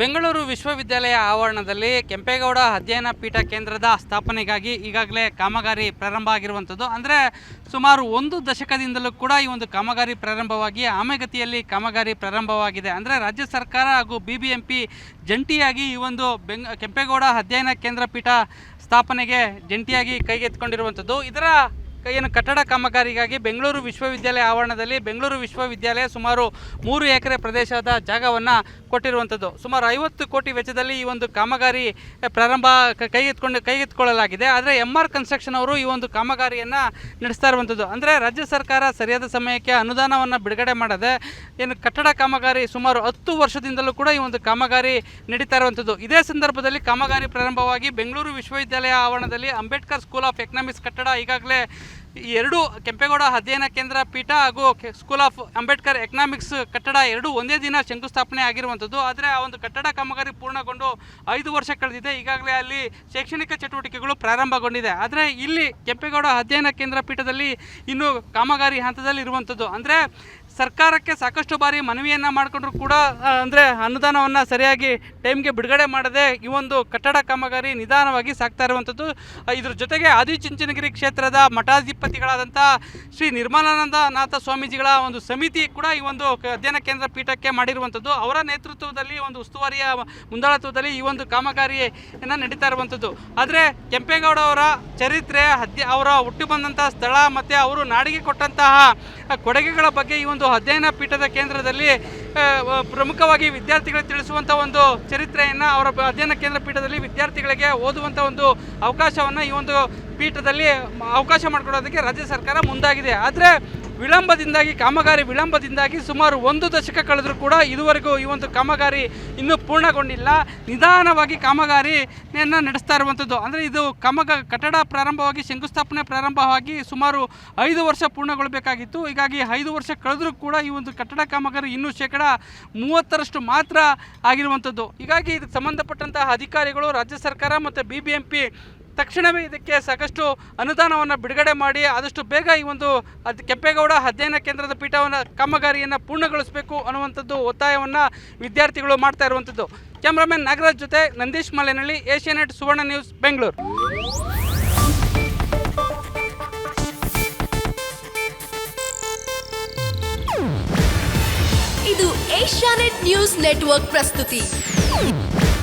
ಬೆಂಗಳೂರು ವಿಶ್ವವಿದ್ಯಾಲಯ ಆವರಣದಲ್ಲಿ ಕೆಂಪೇಗೌಡ ಅಧ್ಯಯನ ಪೀಠ ಕೇಂದ್ರದ ಸ್ಥಾಪನೆಗಾಗಿ ಈಗಾಗಲೇ ಕಾಮಗಾರಿ ಪ್ರಾರಂಭ ಆಗಿರುವಂಥದ್ದು. ಅಂದರೆ ಸುಮಾರು ಒಂದು ದಶಕದಿಂದಲೂ ಕೂಡ ಈ ಒಂದು ಕಾಮಗಾರಿ ಪ್ರಾರಂಭವಾಗಿ ಆಮೆಗತಿಯಲ್ಲಿ ಕಾಮಗಾರಿ ಪ್ರಾರಂಭವಾಗಿದೆ. ಅಂದರೆ ರಾಜ್ಯ ಸರ್ಕಾರ ಹಾಗೂ ಬಿ ಬಿ ಎಂ ಜಂಟಿಯಾಗಿ ಈ ಒಂದು ಬೆಂಗ್, ಕೆಂಪೇಗೌಡ ಅಧ್ಯಯನ ಕೇಂದ್ರ ಪೀಠ ಸ್ಥಾಪನೆಗೆ ಜಂಟಿಯಾಗಿ ಕೈಗೆತ್ತಿಕೊಂಡಿರುವಂಥದ್ದು. ಇದರ ಏನು ಕಟ್ಟಡ ಕಾಮಗಾರಿಗಾಗಿ ಬೆಂಗಳೂರು ವಿಶ್ವವಿದ್ಯಾಲಯ ಆವರಣದಲ್ಲಿ ಬೆಂಗಳೂರು ವಿಶ್ವವಿದ್ಯಾಲಯ ಸುಮಾರು ಮೂರು ಎಕರೆ ಪ್ರದೇಶದ ಜಾಗವನ್ನು ಕೊಟ್ಟಿರುವಂಥದ್ದು. ಸುಮಾರು ಐವತ್ತು ಕೋಟಿ ವೆಚ್ಚದಲ್ಲಿ ಈ ಒಂದು ಕಾಮಗಾರಿ ಪ್ರಾರಂಭ ಕೈಗೆತ್ಕೊಂಡು ಕೈಗೆತ್ತಿಕೊಳ್ಳಲಾಗಿದೆ ಆದರೆ ಎಂ ಆರ್ ಕನ್ಸ್ಟ್ರಕ್ಷನ್ ಅವರು ಈ ಒಂದು ಕಾಮಗಾರಿಯನ್ನು ನಡೆಸ್ತಾ ಇರುವಂಥದ್ದು. ಅಂದರೆ ರಾಜ್ಯ ಸರ್ಕಾರ ಸರಿಯಾದ ಸಮಯಕ್ಕೆ ಅನುದಾನವನ್ನು ಬಿಡುಗಡೆ ಮಾಡದೆ, ಏನು ಕಟ್ಟಡ ಕಾಮಗಾರಿ ಸುಮಾರು ಹತ್ತು ವರ್ಷದಿಂದಲೂ ಕೂಡ ಈ ಒಂದು ಕಾಮಗಾರಿ ನಡೀತಾ ಇರುವಂಥದ್ದು. ಇದೇ ಸಂದರ್ಭದಲ್ಲಿ ಕಾಮಗಾರಿ ಪ್ರಾರಂಭವಾಗಿ ಬೆಂಗಳೂರು ವಿಶ್ವವಿದ್ಯಾಲಯ ಆವರಣದಲ್ಲಿ ಅಂಬೇಡ್ಕರ್ ಸ್ಕೂಲ್ ಆಫ್ ಎಕನಾಮಿಕ್ಸ್ ಕಟ್ಟಡ ಈಗಾಗಲೇ ಈ ಎರಡು ಕೆಂಪೇಗೌಡ ಅಧ್ಯಯನ ಕೇಂದ್ರ ಪೀಠ ಹಾಗೂ ಸ್ಕೂಲ್ ಆಫ್ ಅಂಬೇಡ್ಕರ್ ಎಕನಾಮಿಕ್ಸ್ ಕಟ್ಟಡ ಎರಡು ಒಂದೇ ದಿನ ಶಂಕುಸ್ಥಾಪನೆ ಆಗಿರುವಂಥದ್ದು. ಆದರೆ ಆ ಒಂದು ಕಟ್ಟಡ ಕಾಮಗಾರಿ ಪೂರ್ಣಗೊಂಡು ಐದು ವರ್ಷ ಕಳೆದಿದೆ. ಈಗಾಗಲೇ ಅಲ್ಲಿ ಶೈಕ್ಷಣಿಕ ಚಟುವಟಿಕೆಗಳು ಪ್ರಾರಂಭಗೊಂಡಿದೆ. ಆದರೆ ಇಲ್ಲಿ ಕೆಂಪೇಗೌಡ ಅಧ್ಯಯನ ಕೇಂದ್ರ ಪೀಠದಲ್ಲಿ ಇನ್ನು ಕಾಮಗಾರಿ ಹಂತದಲ್ಲಿ ಇರುವಂಥದ್ದು. ಅಂದರೆ ಸರ್ಕಾರಕ್ಕೆ ಸಾಕಷ್ಟು ಬಾರಿ ಮನವಿಯನ್ನು ಮಾಡಿಕೊಂಡ್ರು ಕೂಡ ಅಂದರೆ ಅನುದಾನವನ್ನು ಸರಿಯಾಗಿ ಟೈಮ್ಗೆ ಬಿಡುಗಡೆ ಮಾಡದೆ ಈ ಒಂದು ಕಟ್ಟಡ ಕಾಮಗಾರಿ ನಿಧಾನವಾಗಿ ಸಾಗ್ತಾ ಇರುವಂಥದ್ದು. ಇದ್ರ ಜೊತೆಗೆ ಆದಿಚುಂಚನಗಿರಿ ಕ್ಷೇತ್ರದ ಮಠಾಧಿಪತಿಗಳಾದಂಥ ಶ್ರೀ ನಿರ್ಮಲಾನಂದನಾಥ ಸ್ವಾಮೀಜಿಗಳ ಒಂದು ಸಮಿತಿ ಕೂಡ ಈ ಒಂದು ಅಧ್ಯಯನ ಕೇಂದ್ರ ಪೀಠಕ್ಕೆ ಮಾಡಿರುವಂಥದ್ದು. ಅವರ ನೇತೃತ್ವದಲ್ಲಿ ಒಂದು ಉಸ್ತುವಾರಿಯ ಮುಂದಾಳತ್ವದಲ್ಲಿ ಈ ಒಂದು ಕಾಮಗಾರಿಯನ್ನು ನಡೀತಾ ಇರುವಂಥದ್ದು. ಆದರೆ ಕೆಂಪೇಗೌಡ ಅವರ ಚರಿತ್ರೆ ಅಧ್ಯ ಅವರ ಹುಟ್ಟಿ ಬಂದಂಥ ಸ್ಥಳ ಮತ್ತು ಅವರು ನಾಡಿಗೆ ಕೊಟ್ಟಂತಹ ಕೊಡುಗೆಗಳ ಬಗ್ಗೆ ಈ ಒಂದು ಅಧ್ಯಯನ ಪೀಠದ ಕೇಂದ್ರದಲ್ಲಿ ಪ್ರಮುಖವಾಗಿ ವಿದ್ಯಾರ್ಥಿಗಳಿಗೆ ತಿಳಿಸುವಂಥ ಒಂದು ಚರಿತ್ರೆಯನ್ನು ಅವರ ಅಧ್ಯಯನ ಕೇಂದ್ರ ಪೀಠದಲ್ಲಿ ವಿದ್ಯಾರ್ಥಿಗಳಿಗೆ ಓದುವಂಥ ಒಂದು ಅವಕಾಶವನ್ನು ಈ ಒಂದು ಪೀಠದಲ್ಲಿ ಅವಕಾಶ ಮಾಡಿಕೊಡೋದಕ್ಕೆ ರಾಜ್ಯ ಸರ್ಕಾರ ಮುಂದಾಗಿದೆ. ಆದರೆ ವಿಳಂಬದಿಂದಾಗಿ, ಕಾಮಗಾರಿ ವಿಳಂಬದಿಂದಾಗಿ ಸುಮಾರು ಒಂದು ದಶಕ ಕಳೆದರೂ ಕೂಡ ಇದುವರೆಗೂ ಈ ಒಂದು ಕಾಮಗಾರಿ ಇನ್ನೂ ಪೂರ್ಣಗೊಂಡಿಲ್ಲ. ನಿಧಾನವಾಗಿ ಕಾಮಗಾರಿಯನ್ನು ನಡೆಸ್ತಾ ಇರುವಂಥದ್ದು ಅಂದರೆ ಇದು ಕಾಮಗ, ಕಟ್ಟಡ ಪ್ರಾರಂಭವಾಗಿ, ಶಂಕುಸ್ಥಾಪನೆ ಪ್ರಾರಂಭವಾಗಿ ಸುಮಾರು ಐದು ವರ್ಷ ಪೂರ್ಣಗೊಳ್ಳಬೇಕಾಗಿತ್ತು ಹೀಗಾಗಿ ಐದು ವರ್ಷ ಕಳೆದರೂ ಕೂಡ ಈ ಒಂದು ಕಟ್ಟಡ ಕಾಮಗಾರಿ ಇನ್ನೂ ಶೇಕಡ ಮೂವತ್ತರಷ್ಟು ಮಾತ್ರ ಆಗಿರುವಂಥದ್ದು ಹೀಗಾಗಿ ಇದಕ್ಕೆ ಸಂಬಂಧಪಟ್ಟಂತಹ ಅಧಿಕಾರಿಗಳು, ರಾಜ್ಯ ಸರ್ಕಾರ ಮತ್ತು ಬಿ ಬಿ ಎಂ ಪಿ ತಕ್ಷಣವೇ ಇದಕ್ಕೆ ಸಾಕಷ್ಟು ಅನುದಾನವನ್ನು ಬಿಡುಗಡೆ ಮಾಡಿ ಆದಷ್ಟು ಬೇಗ ಈ ಒಂದು ಅದ್ ಕೆಂಪೇಗೌಡ ಅಧ್ಯಯನ ಕೇಂದ್ರದ ಪೀಠವನ್ನು ಕಾಮಗಾರಿಯನ್ನು ಪೂರ್ಣಗೊಳಿಸಬೇಕು ಅನ್ನುವಂಥದ್ದು ಒತ್ತಾಯವನ್ನು ವಿದ್ಯಾರ್ಥಿಗಳು ಮಾಡ್ತಾ ಇರುವಂಥದ್ದು. ಕ್ಯಾಮ್ರಾಮನ್ ನಾಗರಾಜ್ ಜೊತೆ ನಂದೀಶ್ ಮಲೆನಹಳ್ಳಿ ಏಷ್ಯಾನೆಟ್ ಸುವರ್ಣ ನ್ಯೂಸ್, ಬೆಂಗಳೂರು. ಇದು ಏಷ್ಯಾನೆಟ್ ನ್ಯೂಸ್ ನೆಟ್ವರ್ಕ್ ಪ್ರಸ್ತುತಿ.